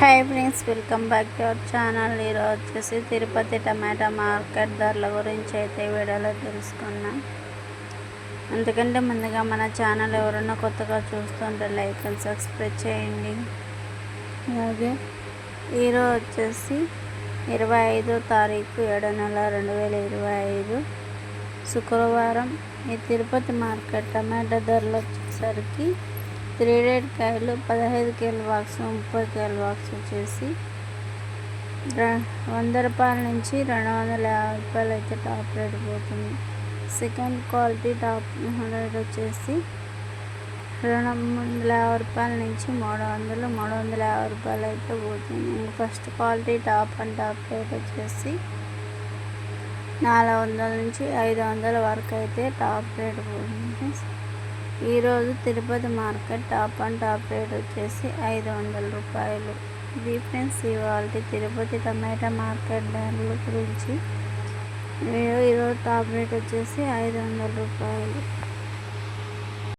Hi friends welcome back to our channel ఈరోజు వచ్చేసి తిరుపతి టమాటా market ధరల గురించి అయితే వీడియోలో తెలుసుకున్నాం అందుకంటే ముందుగా మన ఛానల్ ఎవరైనా కొత్తగా చూస్తుంటే లైక్ అండ్ సబ్స్క్రైబ్ చేయండి. అలాగే ఈరోజు వచ్చేసి ఇరవై ఐదో తారీఖు ఏడో నెల రెండు వేల ఇరవై ఐదు శుక్రవారం ఈ తిరుపతి మార్కెట్ టమాటా ధరలు వచ్చేసరికి త్రీ కాయలు పదహైదు కేల బాక్స్ ముప్పై కేల బాక్స్ వచ్చేసి వంద రూపాయల నుంచి రెండు వందల యాభై రూపాయలు అయితే టాప్ రేట్ పోతుంది. సెకండ్ క్వాలిటీ టాప్ రేట్ వచ్చేసి రెండు వందల యాభై రూపాయల నుంచి మూడు వందలు మూడు వందల యాభై రూపాయలు అయితే పోతుంది. First quality top and top rate వచ్చేసి నాలుగు వందల నుంచి ఐదు వందల వరకు అయితే టాప్ రేట్ పోతుంది. ఈరోజు Tirupati market top and top rate వచ్చేసి ఐదు వందల రూపాయలు. ఇది ఫ్రెండ్స్ ఇవాళ తిరుపతి టమాటా మార్కెట్ ధరల గురించి. ఈరోజు టాప్ రేట్ వచ్చేసి ఐదు వందల రూపాయలు.